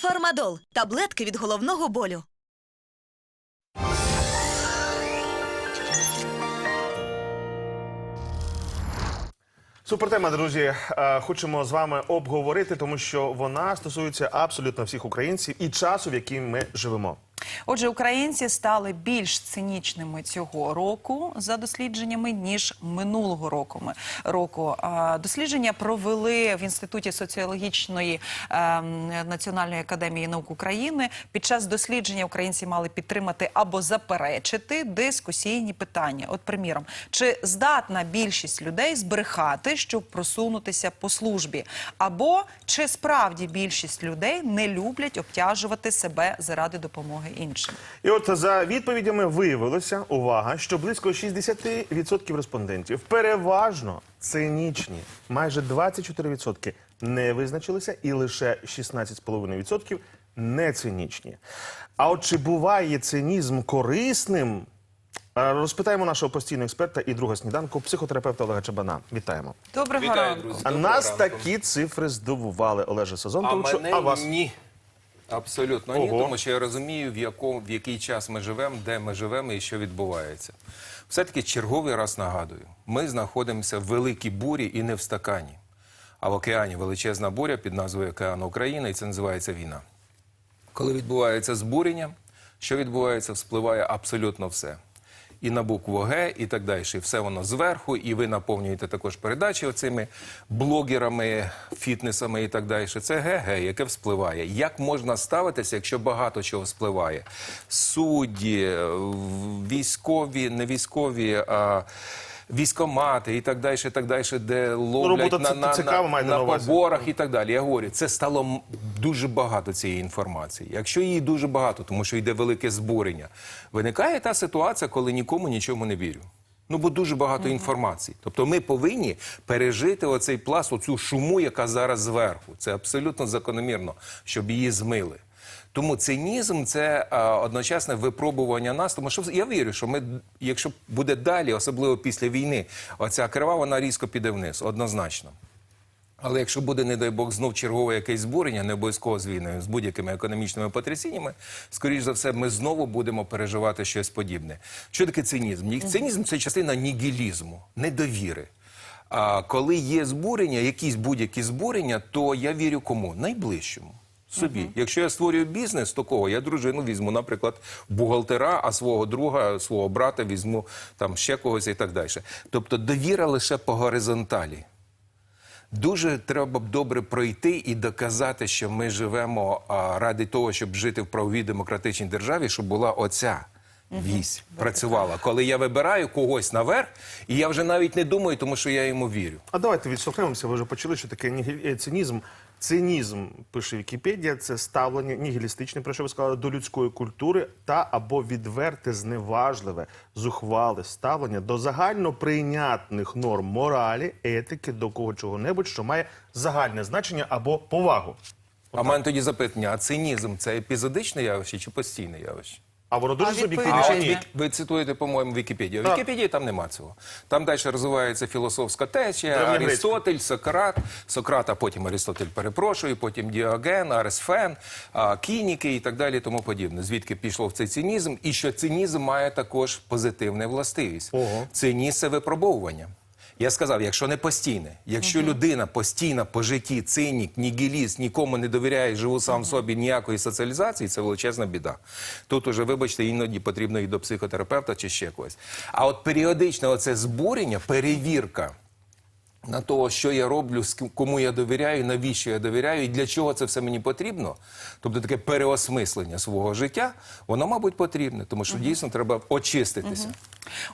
Фармадол таблетки від головного болю. Супертема, друзі, Е, хочемо з вами обговорити, тому що вона стосується абсолютно всіх українців і часу, в який ми живемо. Отже, українці стали більш цинічними цього року за дослідженнями ніж минулого року. Року. Дослідження провели в інституті соціологічної ем, національної академії наук України. Під час дослідження українці мали підтримати або заперечити дискусійні питання. От, приміром, чи здатна більшість людей збрехати, щоб просунутися по службі, або чи справді більшість людей не люблять обтяжувати себе заради допомоги іншим. І от за відповідями виявилося, увага, що близько 60% респондентів переважно цинічні. Майже 24% не визначилися, і лише 16,5% не цинічні. А от чи буває цинізм корисним? Е, Розпитаємо нашого постійного експерта і друга сніданку, психотерапевта Олега Чабана. Вітаємо. Доброго Вітаю, ранку. друзі. А Доброго нас ранку. такі цифри здивували Олеже а мене А вас ні. Абсолютно ні, Ого. тому що я розумію, в якому в який час ми живемо, де ми живемо і що відбувається. Все-таки черговий раз нагадую: ми знаходимося в великій бурі і не в стакані. А в океані величезна буря під назвою Океан України, і це називається війна. Коли відбувається збурення, що відбувається, вспливає абсолютно все. І на букву Г, і так далі. Все воно зверху, і ви наповнюєте також передачі оцими блогерами, фітнесами і так далі. Це ГГ, яке вспливає. Як можна ставитися, якщо багато чого вспливає? Судді, військові, не військові, а військомати і так далі, і так далі, де ловлять робота на, на, ЦК ви на, на на поборах і так далі. Я говорю, це стало дуже багато цієї інформації. Якщо її дуже багато, тому що йде велике збурення, виникає та ситуація, коли нікому нічому не вірю. Ну, бо дуже багато інформації. Тобто ми повинні пережити оцей пласт, оцю шуму, яка зараз зверху. Це абсолютно закономірно, щоб її змили. Тому цинізм це а, одночасне випробування нас. Тому що я вірю, що ми, якщо буде далі, особливо після війни, оця крива вона різко піде вниз, однозначно. Але якщо буде, не дай Бог, знов чергове якесь збурення, не обов'язково з війною, з будь-якими економічними потрясіннями, скоріш за все, ми знову будемо переживати щось подібне. Що таке цинізм? Цинізм це частина нігілізму, недовіри. А коли є збурення, якісь будь-які збурення, то я вірю кому? Найближчому. Собі, якщо я створюю бізнес, то кого? Я дружину візьму, наприклад, бухгалтера, а свого друга, свого брата візьму там ще когось і так далі. Тобто довіра лише по горизонталі. Дуже треба б добре пройти і доказати, що ми живемо а, ради того, щоб жити в правовій демократичній державі, щоб була оця. Вісь працювала, коли я вибираю когось наверх, і я вже навіть не думаю, тому що я йому вірю. А давайте відштовхнемося. Ви вже почули, що таке е, цинізм. Цинізм, пише Вікіпедія, це ставлення нігілістичне, про що ви сказали, до людської культури та або відверте, зневажливе, зухвале ставлення до загально прийнятних норм моралі, етики, до кого чого-небудь, що має загальне значення або повагу. А в мене тоді запитання: а цинізм це епізодичне явище чи постійне явище? А воно дуже А суб'єктивне чи ні? Ви цитуєте, по-моєму, Вікіпедію. В Так. Вікіпедії там нема цього. Там далі розвивається філософська течія, Древньогрецька. Арістотель, Сократ, Сократ, а потім Арістотель перепрошую, потім Діоген, Аресфен, а, Кініки і так далі, тому подібне. Звідки пішло в цей цинізм, і що цинізм має також позитивну властивість. Ого. Цинізм – це випробовування. Я сказав, якщо не постійне, якщо людина постійно по житті цинік, нігіліст, нікому не довіряє, живу сам собі ніякої соціалізації, це величезна біда. Тут уже, вибачте, іноді потрібно і до психотерапевта чи ще когось. А от періодичне оце збурення, перевірка на того, що я роблю, кому я довіряю, навіщо я довіряю, і для чого це все мені потрібно. Тобто таке переосмислення свого життя, воно, мабуть, потрібне, тому що дійсно треба очиститися.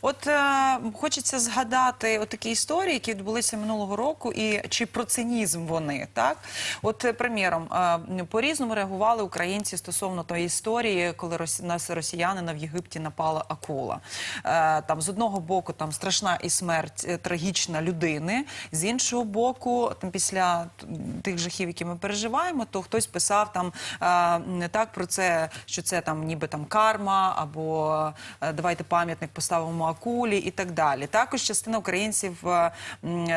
От е, хочеться згадати такі історії, які відбулися минулого року, і чи про цинізм вони так? От, е, приміром, е, по-різному реагували українці стосовно тої історії, коли рос... нас росіянина в Єгипті напала акула. Е, там з одного боку там страшна і смерть е, трагічна людини, з іншого боку, там після тих жахів, які ми переживаємо, то хтось писав там е, не так про це, що це там ніби там карма, або е, давайте пам'ятник поставимо ставимо акулі і так далі. Також частина українців е,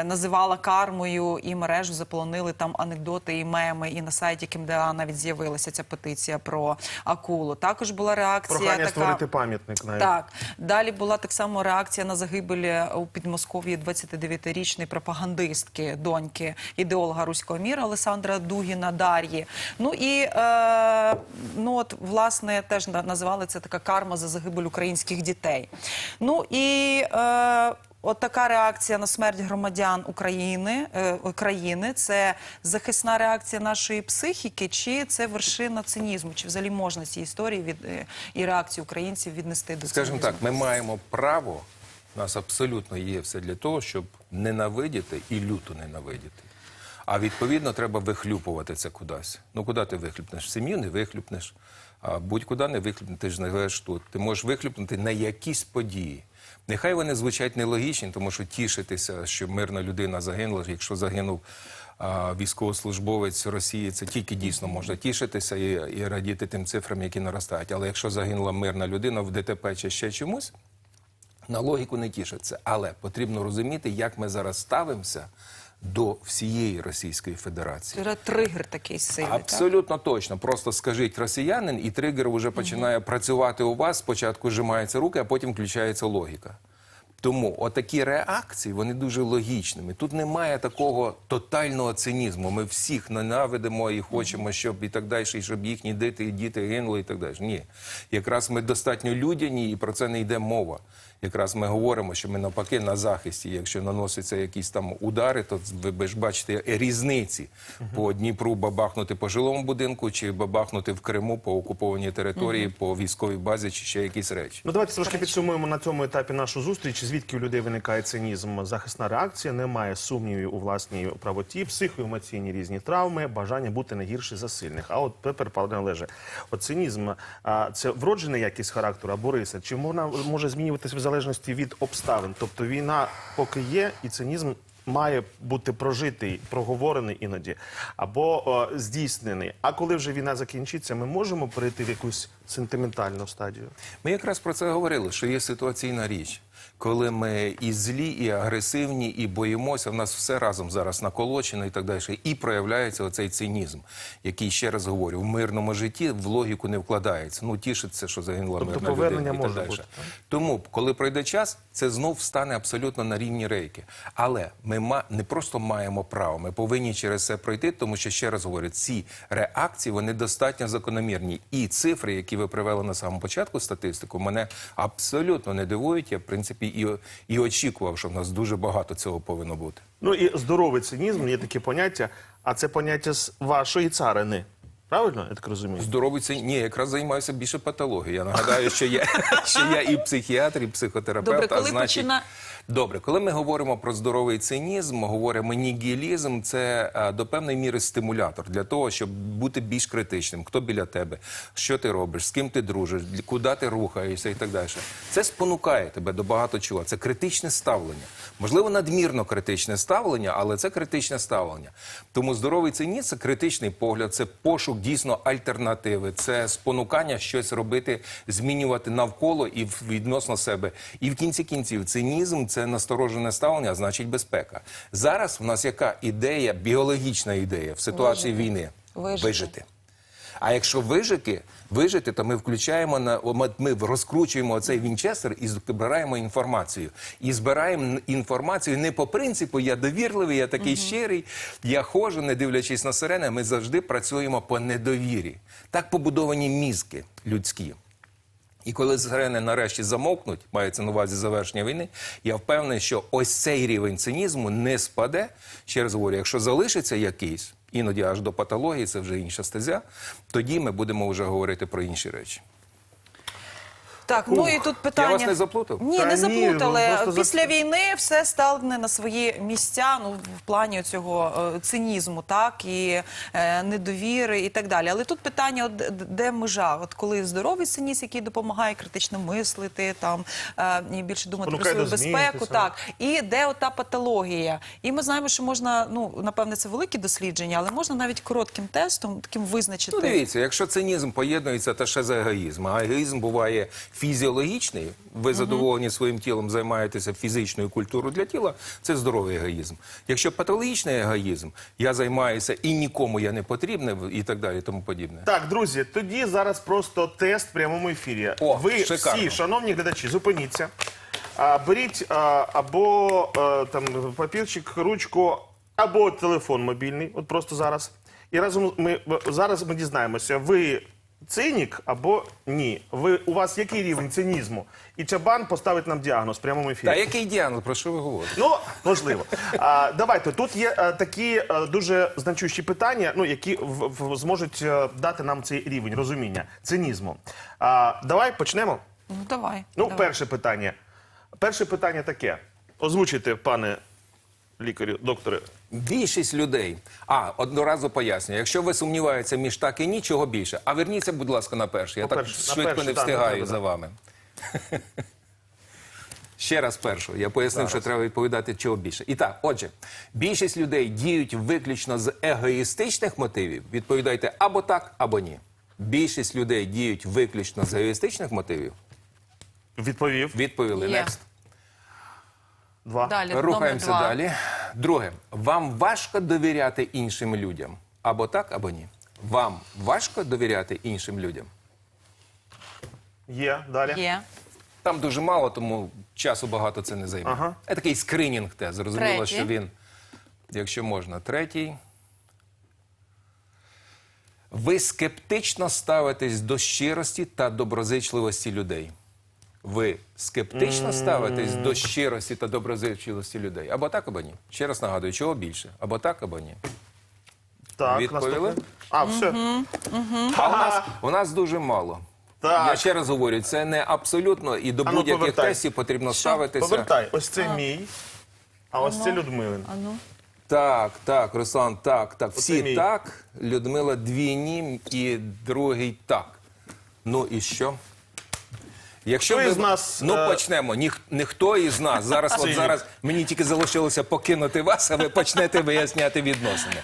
називала кармою і мережу заполонили там анекдоти і меми. І на сайті КМДА навіть з'явилася ця петиція про акулу. Також була реакція Прохання така. створити пам'ятник навіть. Так, далі була так само реакція на загибель у Підмосков'ї 29-річної пропагандистки, доньки ідеолога руського міра Олександра Дугіна Дар'ї. Ну і е, ну от власне теж називали це така карма за загибель українських дітей. Ну і е, От така реакція на смерть громадян України, е, країни це захисна реакція нашої психіки, чи це вершина цинізму? Чи взагалі можна ці історії від е, і реакції українців віднести до Скажімо цинізму? так, ми маємо право, у нас абсолютно є все для того, щоб ненавидіти і люто ненавидіти. А відповідно треба вихлюпувати це кудись. Ну куди ти вихлюпнеш? В сім'ю не вихлюпнеш, будь-куди не вихлюпнеш, ти ж не тут. Ти можеш вихлюпнути на якісь події. Нехай вони звучать нелогічні, тому що тішитися, що мирна людина загинула, якщо загинув військовослужбовець Росії, це тільки дійсно можна тішитися і, і радіти тим цифрам, які наростають. Але якщо загинула мирна людина в ДТП чи ще чомусь, на логіку не тішаться. Але потрібно розуміти, як ми зараз ставимося до всієї Російської Федерації. Це тригер такий сильний. так? Абсолютно точно. Просто скажіть росіянин, і тригер вже починає працювати у вас. Спочатку зжимаються руки, а потім включається логіка. Тому отакі реакції вони дуже логічними. Тут немає такого тотального цинізму. Ми всіх ненавидимо і хочемо, щоб і так далі, і щоб їхні діти і діти гинули і так далі. Ні, якраз ми достатньо людяні, і про це не йде мова. Якраз ми говоримо, що ми навпаки на захисті. Якщо наносяться якісь там удари, то ви, ж бачите різниці по Дніпру бабахнути по жилому будинку, чи бабахнути в Криму по окупованій території, по військовій базі, чи ще якісь речі. Ну давайте трошки підсумуємо на цьому етапі нашу зустріч. Звідки у людей виникає цинізм? Захисна реакція, немає сумнівів у власній правоті, психоемоційні різні травми, бажання бути не гірше за сильних. А от тепер, пане Олеже, от цинізм а, це вроджена якість характеру або риса? Чи вона може змінюватися в залежності від обставин? Тобто війна поки є, і цинізм має бути прожитий, проговорений іноді, або о, здійснений. А коли вже війна закінчиться, ми можемо перейти в якусь сентиментальну стадію. Ми якраз про це говорили, що є ситуаційна річ. Коли ми і злі, і агресивні, і боїмося, в нас все разом зараз наколочено і так далі. І проявляється оцей цинізм, який ще раз говорю, в мирному житті в логіку не вкладається. Ну тішиться, що загинула Тобто мирна людина і так далі. бути. Тому, коли пройде час, це знов стане абсолютно на рівні рейки. Але ми не просто маємо право, ми повинні через це пройти, тому що ще раз говорю, ці реакції вони достатньо закономірні. І цифри, які ви привели на самому початку статистику, мене абсолютно не дивують. Я в принципі і, і очікував, що в нас дуже багато цього повинно бути. Ну і здоровий цинізм є таке поняття, а це поняття з вашої царини. Правильно, я так розумію? Здоровий це ні, якраз займаюся більше патологією. Я нагадаю, що я, що я і психіатр, і психотерапевт. Добре, а коли значить, почина- Добре, коли ми говоримо про здоровий цинізм, говоримо нігілізм, це до певної міри стимулятор для того, щоб бути більш критичним. Хто біля тебе, що ти робиш, з ким ти дружиш, куди ти рухаєшся і так далі. Це спонукає тебе до багато чого. Це критичне ставлення. Можливо, надмірно критичне ставлення, але це критичне ставлення. Тому здоровий цинізм – це критичний погляд, це пошук дійсно альтернативи, це спонукання щось робити, змінювати навколо і відносно себе. І в кінці кінців цинізм це насторожене ставлення, а значить безпека. Зараз в нас яка ідея, біологічна ідея в ситуації війни Вижити. вижити. А якщо вижити, вижити, то ми включаємо на ми- розкручуємо цей вінчестер і збираємо інформацію. І збираємо інформацію не по принципу я довірливий, я такий щирий, я ходжу, не дивлячись на сирени. Ми завжди працюємо по недовірі. Так побудовані мізки людські. І коли сирени нарешті замовкнуть, мається на увазі завершення війни, я впевнений, що ось цей рівень цинізму не спаде. Ще раз говорю, якщо залишиться якийсь, іноді аж до патології, це вже інша стезя, тоді ми будемо вже говорити про інші речі. Так, ну і тут питання. Я вас не заплутав? Ні, Та не ні, заплутали. ну, просто Після за- війни все стане на свої місця, ну в плані цього е, цинізму, так і е, недовіри і так далі. Але тут питання, от, д- де межа? От коли здоровий цинізм, який допомагає критично мислити, там е, і більше думати Спонукає про до свою змін, безпеку, так і де ота патологія. І ми знаємо, що можна, ну напевне, це великі дослідження, але можна навіть коротким тестом таким визначити. Ну, дивіться, якщо цинізм поєднується, то ще за егоїзм. А егоїзм буває фізіологічний, ви задоволені своїм тілом, займаєтеся фізичною культурою для тіла, це здоровий егоїзм. Якщо патологічний егоїзм, я займаюся і нікому я не потрібний і так далі, тому подібне. Так, друзі, тоді зараз просто тест в прямому ефірі. О, Ви шикарно. всі, шановні глядачі, зупиніться. А, беріть а, або а, там папірчик, ручку, або телефон мобільний, от просто зараз. І разом ми зараз ми дізнаємося, ви цинік або ні. Ви у вас який рівень цинізму? І Чабан поставить нам діагноз в прямому ефірі. Та який діагноз, про що ви говорите? Ну, можливо. А, давайте тут є е, такі е, дуже значущі питання, ну які в, в- зможуть е, дати нам цей рівень розуміння цинізму. А, давай почнемо. Ну давай. Ну, давай. перше питання. Перше питання таке. Озвучуйте, пане лікарю, докторе. Більшість людей. А, одноразово пояснюю. Якщо ви сумніваєтеся між так і ні, чого більше. А верніться, будь ласка, на перше. Я По так на швидко не так, встигаю треба, за вами. Ще раз першу. Я пояснив, що треба відповідати чого більше. І так, отже, більшість людей діють виключно з егоїстичних мотивів. Відповідайте або так, або ні. Більшість людей діють виключно з егоїстичних мотивів. Відповів. Відповіли. Є. Next. Два. Далі, Рухаємося номер два. далі. Друге, вам важко довіряти іншим людям. Або так, або ні. Вам важко довіряти іншим людям. Є. Далі. Є. Там дуже мало, тому часу багато це не займе. Ага. Це такий скринінг тест. Зрозуміло, Третій. що він, якщо можна, третій. Ви скептично ставитесь до щирості та доброзичливості людей. Ви скептично ставитесь до щирості та доброзичливості людей. Або так, або ні. Ще раз нагадую, чого більше? Або так, або ні. Так, Відповіли? наступне. А, все. А у нас, у нас дуже мало. Так. Я ще раз говорю, це не абсолютно, і до ну, будь-яких повертай. тестів потрібно ставитися. Повертай. Ось це мій, а ось це Людмилин. А ну. Так, так, Руслан, так, так. Всі мій. так. Людмила двійні і другий так. Ну і що? Якщо Хто ви- із нас, ну е, почнемо. Ніх, ніхто із нас зараз, от зараз мені тільки залишилося покинути вас, а ви почнете виясняти відносини.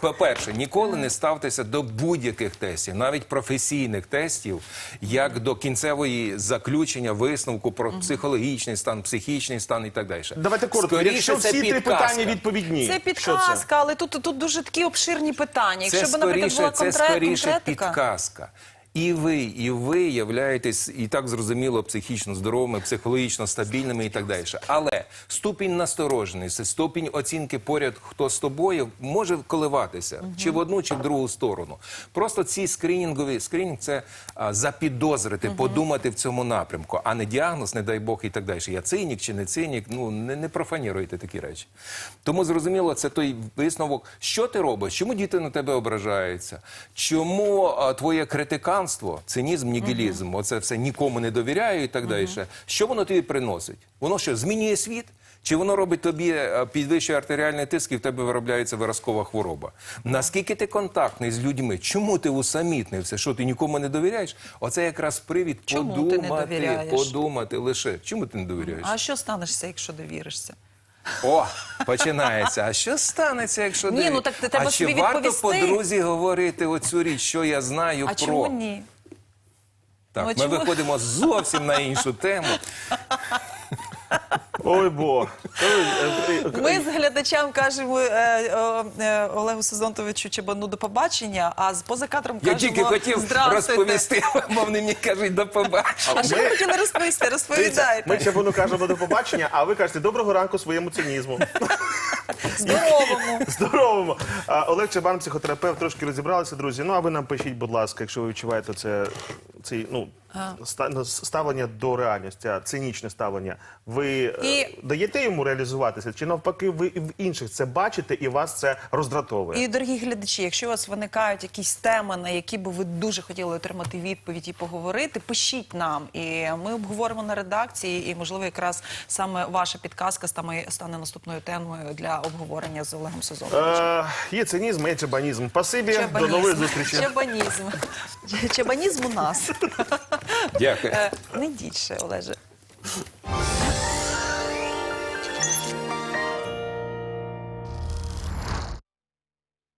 По-перше, ніколи не ставтеся до будь-яких тестів, навіть професійних тестів, як до кінцевої заключення, висновку про психологічний стан, психічний стан і так далі. Давайте коротко. Скоріше, Якщо це всі три підказка. питання відповідні. Це підказка, але тут, тут дуже такі обширні питання. Це Якщо б, наприклад, була це конкрет- скоріше підказка. І ви, і ви являєтесь і так зрозуміло психічно здоровими, психологічно стабільними і так далі. Але ступінь настороженості, ступінь оцінки поряд, хто з тобою, може коливатися чи в одну, чи в другу сторону. Просто ці скринінгові скринінг це а, запідозрити, подумати в цьому напрямку, а не діагноз, не дай Бог, і так далі. Я цинік чи не цинік. Ну не, не профаніруйте такі речі. Тому зрозуміло, це той висновок, що ти робиш, чому діти на тебе ображаються, чому а, твоє критиканство, цинізм, нігілізм, оце все нікому не довіряю і так далі. Що воно тобі приносить? Воно що змінює світ? Чи воно робить тобі е, підвищує артеріальний тиск і в тебе виробляється виразкова хвороба? Наскільки ти контактний з людьми? Чому ти усамітнився? Що ти нікому не довіряєш? Оце якраз привід Чому ти не подумати лише. Чому ти не довіряєш? А що станешся, якщо довіришся? О, починається. А що станеться, якщо Ні, ну так ти треба а чи собі варто відповісти. по друзі говорити оцю річ, що я знаю А про чому ні? так? Ну, а ми чому? виходимо зовсім на іншу тему. Ой, бо. Ми з глядачам кажемо е, е, е, Олегу Сезонтовичу Чебану до побачення, а з поза кадром Я кажемо тільки хотів «Здравствуйте». розповісти, мов вони мені кажуть до побачення. А що ви хотіли розповісти? Розповідайте. Ми Чабану кажемо до побачення, а ви кажете доброго ранку своєму цинізму. Здоровому. Здоровому. А, Олег Чабан, психотерапевт, трошки розібралися, друзі. Ну а ви нам пишіть, будь ласка, якщо ви відчуваєте це цей, ну, ста- ставлення до реальності, цинічне ставлення. Ви е, І- даєте йому реалізуватися? Чи навпаки, ви в інших це бачите і вас це роздратовує? І, дорогі глядачі, якщо у вас виникають якісь теми, на які би ви дуже хотіли отримати відповідь і поговорити, пишіть нам. І ми обговоримо на редакції, і, можливо, якраз саме ваша підказка стане, стане наступною темою для обговорення з Олегом Сезоновичем. Е, є цинізм, є чабанізм. Спасибі, до нових зустрічей. Чабанізм. Чабанізм у нас. Дякую. Е, Не дійше, Олеже.